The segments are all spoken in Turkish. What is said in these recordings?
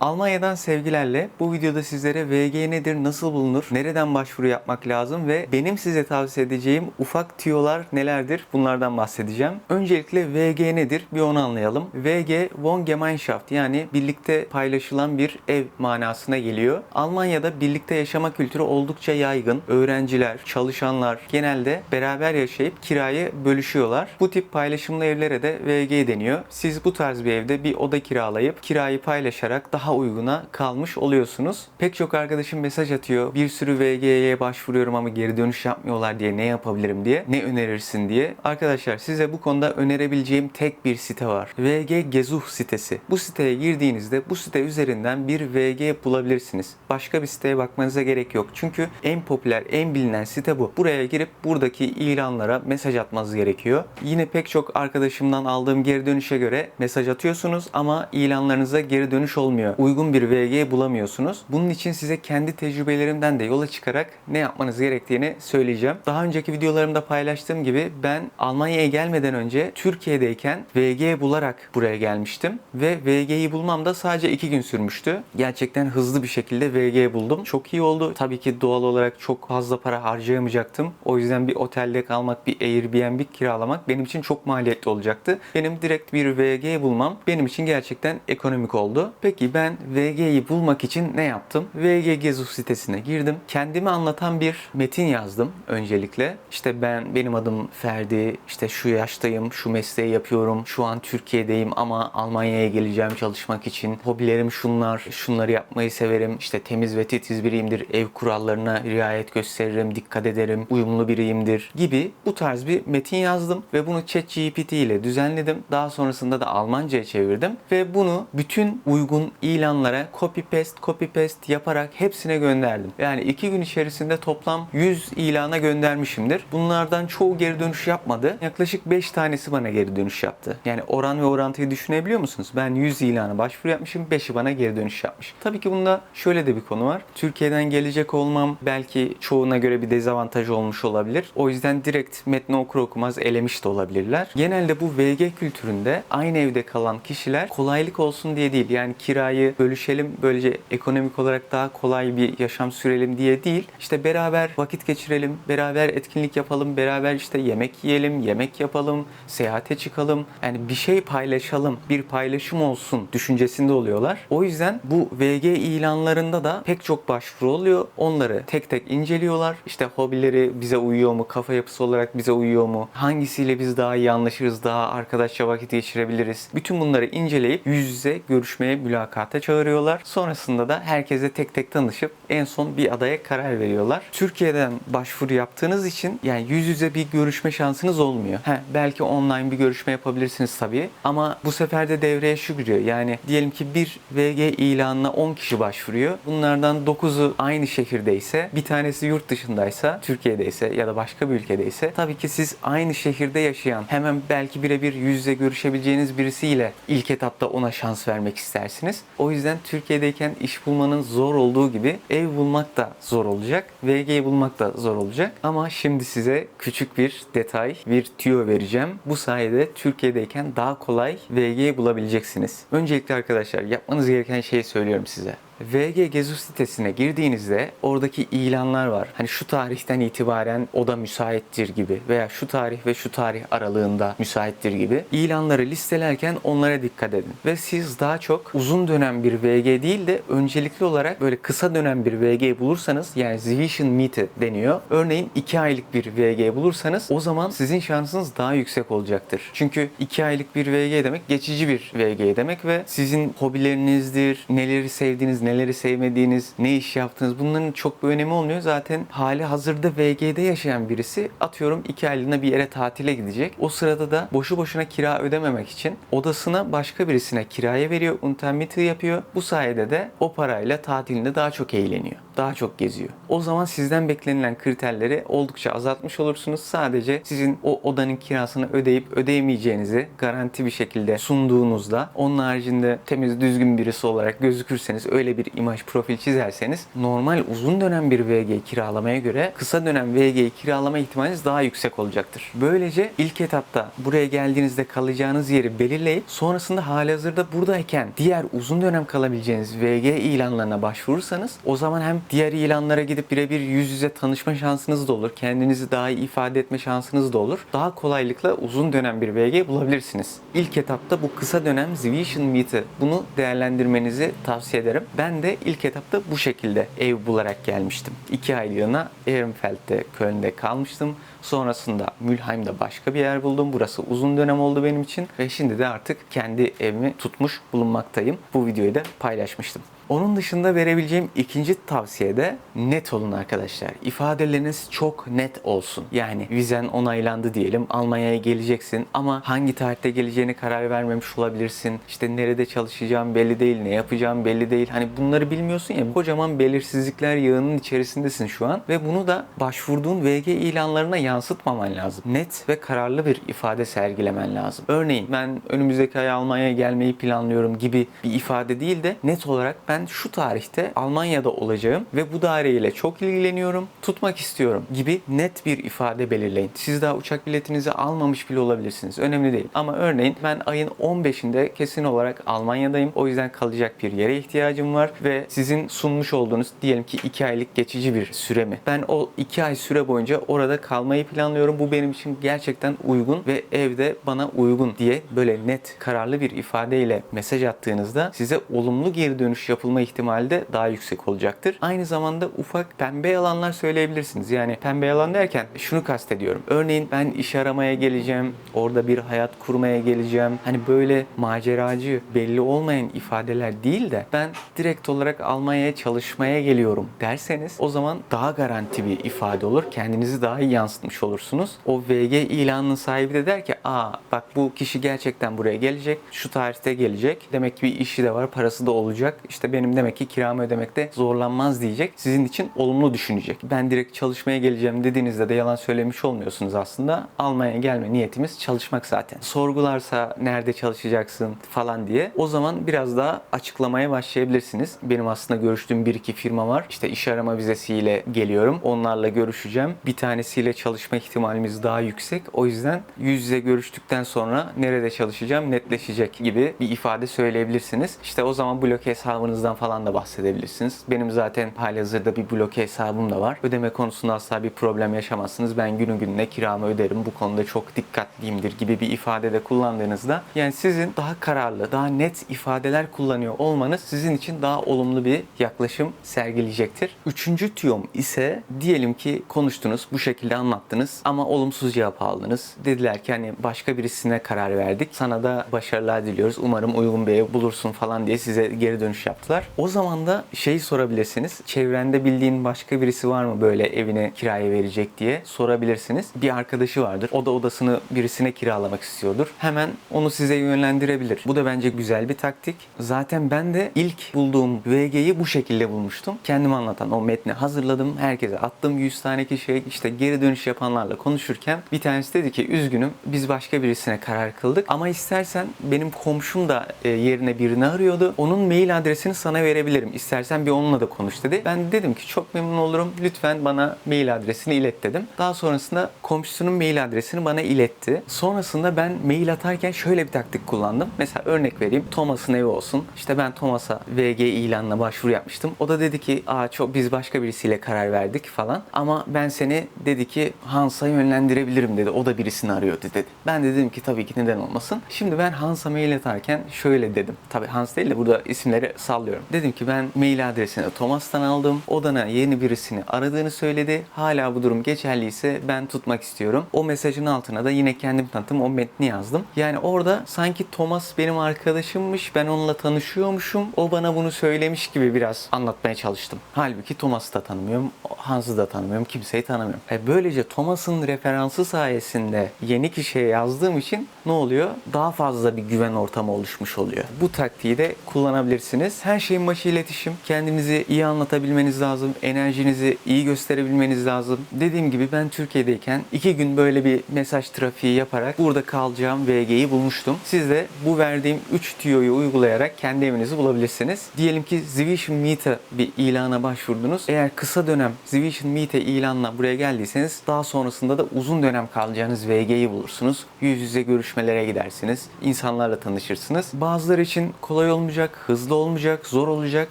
Almanya'dan sevgilerle bu videoda sizlere VG nedir, nasıl bulunur, nereden başvuru yapmak lazım ve benim size tavsiye edeceğim ufak tüyolar nelerdir bunlardan bahsedeceğim. Öncelikle VG nedir bir onu anlayalım. VG Wohngemeinschaft yani birlikte paylaşılan bir ev manasına geliyor. Almanya'da birlikte yaşama kültürü oldukça yaygın. Öğrenciler, çalışanlar genelde beraber yaşayıp kirayı bölüşüyorlar. Bu tip paylaşımlı evlere de VG deniyor. Siz bu tarz bir evde bir oda kiralayıp kirayı paylaşarak daha uyguna kalmış oluyorsunuz. Pek çok arkadaşım mesaj atıyor. Bir sürü VG'ye başvuruyorum ama geri dönüş yapmıyorlar diye ne yapabilirim diye. Ne önerirsin diye. Arkadaşlar size bu konuda önerebileceğim tek bir site var. VG Gezuh sitesi. Bu siteye girdiğinizde bu site üzerinden bir VG bulabilirsiniz. Başka bir siteye bakmanıza gerek yok. Çünkü en popüler, en bilinen site bu. Buraya girip buradaki ilanlara mesaj atmanız gerekiyor. Yine pek çok arkadaşımdan aldığım geri dönüşe göre mesaj atıyorsunuz ama ilanlarınıza geri dönüş olmuyor. Uygun bir VG bulamıyorsunuz. Bunun için size kendi tecrübelerimden de yola çıkarak ne yapmanız gerektiğini söyleyeceğim. Daha önceki videolarımda paylaştığım gibi ben Almanya'ya gelmeden önce Türkiye'deyken VG bularak buraya gelmiştim ve VG'yi bulmam da sadece 2 gün sürmüştü. Gerçekten hızlı bir şekilde VG buldum. Çok iyi oldu. Tabii ki doğal olarak çok fazla para harcayamayacaktım. O yüzden bir otelde kalmak, bir Airbnb kiralamak benim için çok maliyetli olacaktı. Benim direkt bir VG bulmam benim için gerçekten ekonomik oldu. Peki ben VG'yi bulmak için ne yaptım? VG Gezu sitesine girdim. Kendimi anlatan bir metin yazdım öncelikle. İşte ben, benim adım Ferdi, işte şu yaştayım, şu mesleği yapıyorum, şu an Türkiye'deyim ama Almanya'ya geleceğim çalışmak için. Hobilerim şunlar, şunları yapmayı severim. İşte temiz ve titiz biriyimdir, ev kurallarına riayet gösteririm, dikkat ederim, uyumlu biriyimdir gibi bu tarz bir metin yazdım ve bunu ChatGPT ile düzenledim. Daha sonrasında da Almanca'ya çevirdim ve bunu bütün uygun ilanlara copy paste copy paste yaparak hepsine gönderdim. Yani iki gün içerisinde toplam 100 ilana göndermişimdir. Bunlardan çoğu geri dönüş yapmadı. Yaklaşık 5 tanesi bana geri dönüş yaptı. Yani oran ve orantıyı düşünebiliyor musunuz? Ben 100 ilana başvuru yapmışım, 5'i bana geri dönüş yapmış. Tabii ki bunda şöyle de bir konu var. Türkiye'den gelecek olmam belki çoğuna göre bir dezavantaj olmuş olabilir. O yüzden direkt metni okur okumaz elemiş de olabilirler. Genelde bu VG kültüründe aynı evde kalan kişiler kolaylık olsun diye değil. Yani kirayı bölüşelim böylece ekonomik olarak daha kolay bir yaşam sürelim diye değil. İşte beraber vakit geçirelim, beraber etkinlik yapalım, beraber işte yemek yiyelim, yemek yapalım, seyahate çıkalım. Yani bir şey paylaşalım, bir paylaşım olsun düşüncesinde oluyorlar. O yüzden bu VG ilanlarında da pek çok başvuru oluyor. Onları tek tek inceliyorlar. İşte hobileri bize uyuyor mu, kafa yapısı olarak bize uyuyor mu, hangisiyle biz daha iyi anlaşırız, daha arkadaşça vakit geçirebiliriz. Bütün bunları inceleyip yüz yüze görüşmeye, mülakata çağırıyorlar. Sonrasında da herkese tek tek tanışıp en son bir adaya karar veriyorlar. Türkiye'den başvuru yaptığınız için yani yüz yüze bir görüşme şansınız olmuyor. He, belki online bir görüşme yapabilirsiniz tabii ama bu sefer de devreye şu giriyor. Yani diyelim ki bir VG ilanına 10 kişi başvuruyor. Bunlardan 9'u aynı şehirdeyse, bir tanesi yurt dışındaysa, Türkiye'deyse ya da başka bir ülkedeyse tabii ki siz aynı şehirde yaşayan hemen belki birebir yüz yüze görüşebileceğiniz birisiyle ilk etapta ona şans vermek istersiniz. O yüzden Türkiye'deyken iş bulmanın zor olduğu gibi ev bulmak da zor olacak. VG'yi bulmak da zor olacak. Ama şimdi size küçük bir detay, bir tüyo vereceğim. Bu sayede Türkiye'deyken daha kolay VG bulabileceksiniz. Öncelikle arkadaşlar yapmanız gereken şeyi söylüyorum size. VG Gezu sitesine girdiğinizde oradaki ilanlar var. Hani şu tarihten itibaren oda müsaittir gibi veya şu tarih ve şu tarih aralığında müsaittir gibi ilanları listelerken onlara dikkat edin. Ve siz daha çok uzun dönem bir VG değil de öncelikli olarak böyle kısa dönem bir VG bulursanız yani Zwischen Miete deniyor. Örneğin 2 aylık bir VG bulursanız o zaman sizin şansınız daha yüksek olacaktır. Çünkü 2 aylık bir VG demek geçici bir VG demek ve sizin hobilerinizdir, neleri sevdiğiniz, neleri sevmediğiniz, ne iş yaptığınız bunların çok bir önemi olmuyor. Zaten hali hazırda VG'de yaşayan birisi atıyorum 2 aylığına bir yere tatile gidecek. O sırada da boşu boşuna kira ödememek için odasına başka birisine kiraya veriyor, Untermiete yapıyor. Bu sayede de o parayla tatilinde daha çok eğleniyor. Daha çok geziyor. O zaman sizden beklenilen kriterleri oldukça azaltmış olursunuz. Sadece sizin o odanın kirasını ödeyip ödeyemeyeceğinizi garanti bir şekilde sunduğunuzda onun haricinde temiz düzgün birisi olarak gözükürseniz öyle bir imaj profil çizerseniz normal uzun dönem bir VG kiralamaya göre kısa dönem VG kiralama ihtimaliniz daha yüksek olacaktır. Böylece ilk etapta buraya geldiğinizde kalacağınız yeri belirleyip sonrasında halihazırda buradayken diğer uzun dönem kalabileceğiniz VG ilanlarına başvurursanız o zaman hem diğer ilanlara gidip birebir yüz yüze tanışma şansınız da olur. Kendinizi daha iyi ifade etme şansınız da olur. Daha kolaylıkla uzun dönem bir VG bulabilirsiniz. İlk etapta bu kısa dönem Zvision Meet'i bunu değerlendirmenizi tavsiye ederim. Ben de ilk etapta bu şekilde ev bularak gelmiştim. İki aylığına Ehrenfeld'de, Köln'de kalmıştım. Sonrasında Mülheim'de başka bir yer buldum. Burası uzun dönem oldu benim için ve şimdi de artık kendi evimi tutmuş bulunmaktayım. Bu videoyu da paylaşmıştım. Onun dışında verebileceğim ikinci tavsiye de net olun arkadaşlar. İfadeleriniz çok net olsun. Yani vizen onaylandı diyelim. Almanya'ya geleceksin ama hangi tarihte geleceğine karar vermemiş olabilirsin. İşte nerede çalışacağım belli değil, ne yapacağım belli değil. Hani bunları bilmiyorsun ya. Kocaman belirsizlikler yağının içerisindesin şu an ve bunu da başvurduğun VG ilanlarına yansıtmaman lazım. Net ve kararlı bir ifade sergilemen lazım. Örneğin ben önümüzdeki ay Almanya'ya gelmeyi planlıyorum gibi bir ifade değil de net olarak ben şu tarihte Almanya'da olacağım ve bu daireyle çok ilgileniyorum, tutmak istiyorum gibi net bir ifade belirleyin. Siz daha uçak biletinizi almamış bile olabilirsiniz. Önemli değil. Ama örneğin ben ayın 15'inde kesin olarak Almanya'dayım. O yüzden kalacak bir yere ihtiyacım var ve sizin sunmuş olduğunuz diyelim ki 2 aylık geçici bir süre mi? Ben o 2 ay süre boyunca orada kalmayı planlıyorum. Bu benim için gerçekten uygun ve evde bana uygun diye böyle net, kararlı bir ifadeyle mesaj attığınızda size olumlu geri dönüş yapılma ihtimali de daha yüksek olacaktır. Aynı zamanda ufak pembe yalanlar söyleyebilirsiniz. Yani pembe yalan derken şunu kastediyorum. Örneğin ben iş aramaya geleceğim, orada bir hayat kurmaya geleceğim. Hani böyle maceracı, belli olmayan ifadeler değil de ben direkt olarak Almanya'ya çalışmaya geliyorum derseniz o zaman daha garanti bir ifade olur. Kendinizi daha iyi yansıtmış olursunuz. O VG ilanının sahibi de der ki aa bak bu kişi gerçekten buraya gelecek. Şu tarihte gelecek. Demek ki bir işi de var, parası da olacak. İşte benim demek ki kiramı ödemekte zorlanmaz diyecek. Sizin için olumlu düşünecek. Ben direkt çalışmaya geleceğim dediğinizde de yalan söylemiş olmuyorsunuz aslında. Almanya'ya gelme niyetimiz çalışmak zaten. Sorgularsa nerede çalışacaksın falan diye o zaman biraz daha açıklamaya başlayabilirsiniz. Benim aslında görüştüğüm bir iki firma var. İşte iş arama vizesiyle geliyorum. Onlarla görüşeceğim. Bir tanesiyle çalışma ihtimalimiz daha yüksek. O yüzden yüz yüze görüştükten sonra nerede çalışacağım netleşecek gibi bir ifade söyleyebilirsiniz. İşte o zaman bloke hesabınızdan falan da bahsedebilirsiniz. Benim zaten halihazırda bir bloke hesabım da var. Ödeme konusunda asla bir problem yaşamazsınız. Ben günü gününe kiramı öderim. Bu konuda çok dikkatliyimdir gibi bir ifade de kullandığınızda yani sizin daha kararlı, daha net ifadeler kullanıyor olmanız sizin için daha olumlu bir yaklaşım sergileyecektir. Üçüncü tüyom ise diyelim ki konuştunuz, bu şekilde anlattınız ama olumsuz cevap aldınız. Dediler ki hani başka birisine karar verdik. Sana da başarılar diliyoruz. Umarım uygun bir ev bulursun falan diye size geri dönüş yaptılar. O zaman da şeyi sorabilirsiniz. Çevrende bildiğin başka birisi var mı böyle evine kiraya verecek diye sorabilirsiniz. Bir arkadaşı vardır. O da odasını birisine kiralamak istiyordur. Hemen onu size yönlendirebilir. Bu da bence güzel bir taktik. Zaten ben de ilk bulduğum VG'yi bu şekilde bulmuştum. Kendim anlatan o metni hazırladım. Herkese attım 100 tane kişiye işte geri dönüş yapanlarla konuşurken bir tanesi dedi ki üzgünüm biz başka birisine karar kıldık ama istersen benim komşum da e, yerine birini arıyordu. Onun mail adresini sana verebilirim. İstersen bir onunla da konuş dedi. Ben de dedim ki çok memnun olurum. Lütfen bana mail adresini ilet dedim. Daha sonrasında komşusunun mail adresini bana iletti. Sonrasında ben mail atarken şöyle bir taktik kullandım. Mesela örnek vereyim. Thomas'ın evi olsun. İşte ben Thomas'a VG ilanına başvuru yapmıştım. O da dedi ki aa çok biz başka birisiyle karar verdik falan. Ama ben seni dedi ki Hans'a yönlendirebilirim dedi. O da birisini arıyordu dedi. Ben de dedim ki tabii ki neden olmasın. Şimdi ben Hans'a mail atarken şöyle dedim. Tabii Hans değil de burada isimleri sallıyorum. Dedim ki ben mail adresini Thomas'tan aldım. Odana yeni birisini aradığını söyledi. Hala bu durum geçerliyse ben tutmak istiyorum. O mesajın altına da yine kendim tanıttım. O metni yazdım. Yani orada sanki Thomas benim arkadaşımmış. Ben onunla tanışıyormuşum. O bana bunu söylemiş gibi biraz anlatmaya çalıştım. Halbuki Thomas'ı da tanımıyorum. Hans'ı da tanımıyorum. Kimseyi tanımıyorum. E böylece Thomas'ın referansı sayesinde yeni kişiye yazdığım için ne oluyor? Daha fazla bir güven ortamı oluşmuş oluyor. Bu taktiği de kullanabilirsiniz. Her şeyin başı iletişim. Kendinizi iyi anlatabilmeniz lazım. Enerjinizi iyi gösterebilmeniz lazım. Dediğim gibi ben Türkiye'deyken iki gün böyle bir mesaj trafiği yaparak burada kalacağım VG'yi bulmuştum. Siz de bu verdiğim 3 tüyoyu uygulayarak kendi evinizi bulabilirsiniz. Diyelim ki Zvision Meet'e bir ilana başvurdunuz. Eğer kısa dönem Zvision Meet'e ilanla buraya geldiyseniz daha sonrasında da uzun dönem kalacağınız VG'yi bulursunuz. Yüz yüze görüşmelere gidersiniz. insanlarla tanışırsınız. Bazıları için kolay olmayacak, hızlı olmayacak, zor olacak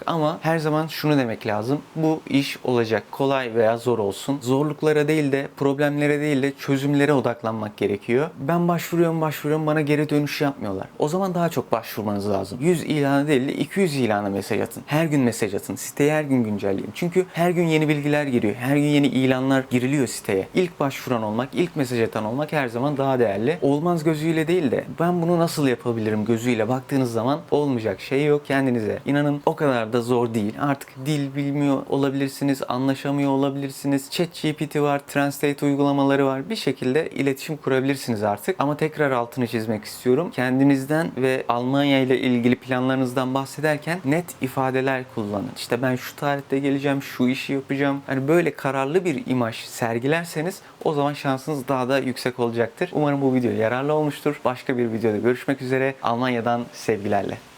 ama her zaman şunu demek lazım. Bu iş olacak. Kolay veya zor olsun. Zorluklara değil de problemlere değil de çözümlere odaklanmak gerekiyor. Ben başvuruyorum başvuruyorum bana geri dönüş yapmıyorlar. O zaman daha çok başvurmanız lazım. 100 ilana değil de 200 ilana mesaj atın. Her gün mesaj atın. Siteyi her gün güncelleyin. Çünkü her gün yeni bilgiler giriyor. Her gün yeni ilanlar giriliyor siteye. İlk başvuran olmak, ilk mesaj atan olmak her zaman daha değerli. Olmaz gözüyle değil de ben bunu nasıl yapabilirim gözüyle baktığınız zaman olmayacak şey yok. Kendinize inanın o kadar da zor değil. Artık dil bilmiyor olabilirsiniz, anlaşamıyor olabilirsiniz. ChatGPT var, Translate uygulamaları var. Bir şekilde iletişim kurabilirsiniz artık. Ama tekrar altını çizmek istiyorum. Kendinizden ve Almanya ile ilgili planlarınızdan bahsederken net ifadeler kullanın. İşte ben şu tarihte geleceğim, şu işi yapacağım. Hani böyle kararlı bir imaj sergilerseniz o zaman şansınız daha da yüksek olacaktır. Umarım bu video yararlı olmuştur. Başka bir videoda görüşmek üzere. Almanya'dan sevgilerle.